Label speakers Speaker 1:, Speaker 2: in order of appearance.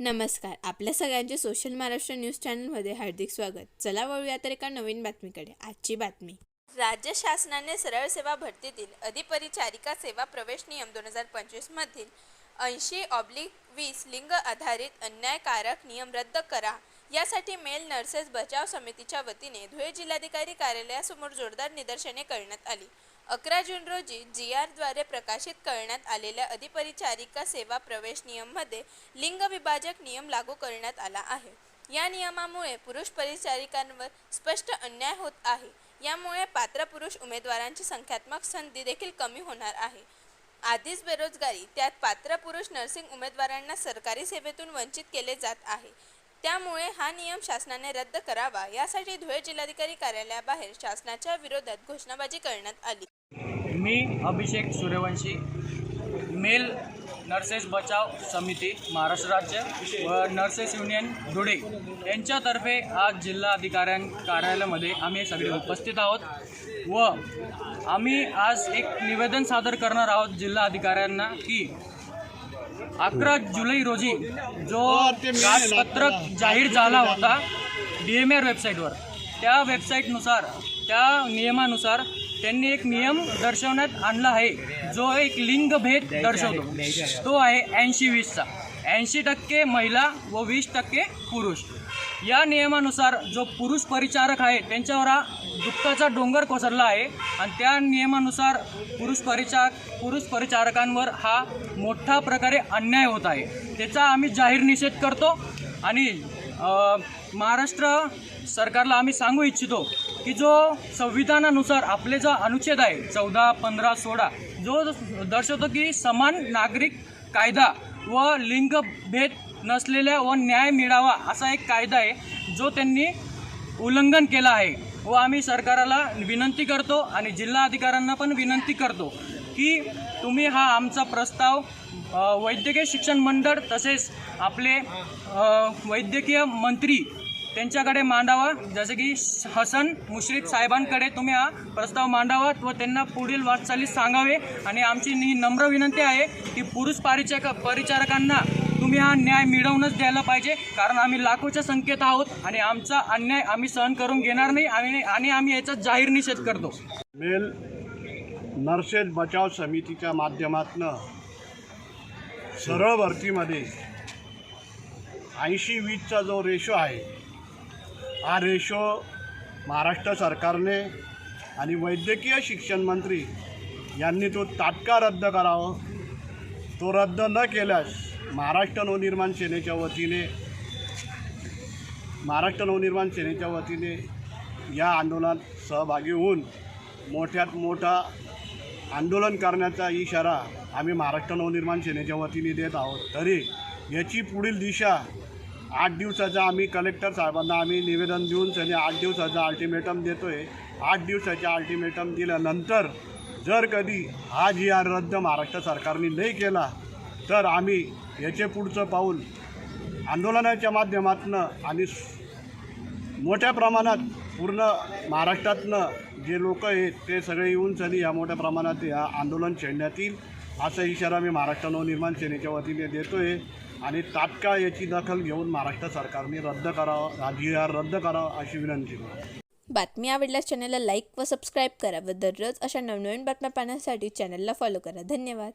Speaker 1: नमस्कार. आपल्या सगळ्यांचे सोशल महाराष्ट्र न्यूज चॅनलमध्ये हार्दिक स्वागत. चला वळूया तर एका नवीन बातमीकडे. आजची बातमी. राज्य शासनाने सरळ सेवा भरतीतील अधिपरिचारिका सेवा प्रवेश नियम दोन हजार पंचवीसमधील ऐंशी ऑब्लिक वीस लिंग आधारित अन्यायकारक नियम रद्द करा. यासाठी मेल नर्सेस बचाव समितीच्या वतीने धुळे जिल्हाधिकारी कार्यालयासमोर जोरदार निदर्शने करण्यात आली. अकरा जून रोजी जी आरद्वारे प्रकाशित करण्यात आलेल्या अधिपरिचारिका सेवा प्रवेश नियममध्ये लिंग विभाजक नियम लागू करण्यात आला आहे. या नियमामुळे पुरुष परिचारिकांवर स्पष्ट अन्याय होत आहे. यामुळे पात्र पुरुष उमेदवारांची संख्यात्मक संधी देखील कमी होणार आहे. आधीच बेरोजगारी त्यात पात्र पुरुष नर्सिंग उमेदवारांना सरकारी सेवेतून वंचित केले जात आहे. त्यामुळे हा नियम शासनाने रद्द करावा यासाठी धुळे जिल्हाधिकारी कार्यालयाबाहेर शासनाच्या विरोधात घोषणाबाजी करण्यात आली.
Speaker 2: मी अभिषेक सूर्यवंशी मेल नर्सेस बचाव समिती महाराष्ट्र राज्य व नर्सेस युनियन धुळे. यांच्यातर्फे आज जिल्हा अधिकाऱ्यां कार्यालयामध्ये आम्ही सगळे उपस्थित आहोत व आम्ही आज एक निवेदन सादर करणार आहोत जिल्हा अधिकाऱ्यांना की अकरा जुलै रोजी जो पत्रक जाहीर झाला होता डी एम आर वेबसाईटवर त्या वेबसाईटनुसार त्या नियमानुसार त्यांनी एक नियम दर्शवण्यात आणला आहे. जो एक लिंगभेद दर्शवतो. तो आहे ऐंशी वीसचा ऐंशी टक्के महिला व वीस टक्के पुरुष. या नियमानुसार जो पुरुष परिचारक आहे त्यांच्यावर हा दुःखाचा डोंगर कोसरला आहे आणि त्या नियमानुसार पुरुष परिचारक पुरुष परिचारकांवर हा मोठा प्रकारे अन्याय होत आहे. त्याचा आम्ही जाहीर निषेध करतो आणि महाराष्ट्र सरकारला आम्ही सांगू इच्छितो की जो संविधानानुसार आपले जो अनुच्छेद आहे चौदा पंधरा सोळा जो दर्शवतो की समान नागरिक कायदा व लिंगभेद नसलेल्या व न्याय मिळावा असा एक कायदा आहे जो त्यांनी उल्लंघन केला आहे व आम्ही सरकाराला विनंती करतो आणि जिल्हा अधिकाऱ्यांना पण विनंती करतो की तुम्ही हा आमचा प्रस्ताव वैद्यकीय शिक्षण मंडळ तसेच आपले वैद्यकीय मंत्री त्यांच्याकडे मांडावा. जसे की हसन मुश्रीफ साहेबांकडे तुम्ही हा प्रस्ताव मांडावा व त्यांना पुढील वाटचालीस सांगावे. आणि आमची ही नम्र विनंती आहे की पुरुष परिचारक परिचारकांना तुम्ही हा न्याय मिळवूनच द्यायला पाहिजे. कारण आम्ही लाखोच्या संख्येत आहोत आणि आमचा अन्याय आम्ही सहन करून घेणार नाही आणि आणि आम्ही याचा जाहीर निषेध करतो.
Speaker 3: मेल नर्सेस बचाव समितीच्या माध्यमातनं सरळ भरतीमध्ये ऐंशी वीसचा जो रेशो आहे हा रेशो महाराष्ट्र सरकारने आणि वैद्यकीय शिक्षण मंत्री यांनी तो तात्काळ रद्द करावा. तो रद्द न केल्यास महाराष्ट्र नवनिर्माण सेनेच्या वतीने महाराष्ट्र नवनिर्माण सेनेच्या वतीने या आंदोलनात सहभागी होऊन मोठ्यात मोठा आंदोलन करण्याचा इशारा आम्ही महाराष्ट्र नवनिर्माण सेनेच्या वतीने देत आहोत. तरी याची पुढील दिशा आठ दिवसाचा आम्ही कलेक्टर साहेबांना आम्ही निवेदन देऊन त्यांनी आठ दिवसाचा अल्टिमेटम देतो आहे आठ दिवसाच्या अल्टिमेटम दिल्यानंतर जर कधी हा जी आर रद्द महाराष्ट्र सरकारने नाही केला तर आम्ही याचे पुढचं पाऊल आंदोलनाच्या माध्यमातून आणि मोठ्या प्रमाणात पूर्ण महाराष्ट्रातनं जे लोक आहेत ते सगळे येऊन सनी या मोठ्या प्रमाणात या आंदोलन छेडण्यात येईल असा इशारा मी महाराष्ट्र नवनिर्माण सेनेच्या वतीने देतो आहे आणि तात्काळ याची दखल घेऊन महाराष्ट्र सरकारने रद्द करावं हा रद्द करावं अशी विनंती.
Speaker 1: बातमी आवडल्यास चॅनलला लाईक व सबस्क्राईब करा व दररोज अशा नवनवीन बातम्या पाहण्यासाठी चॅनलला फॉलो करा. धन्यवाद.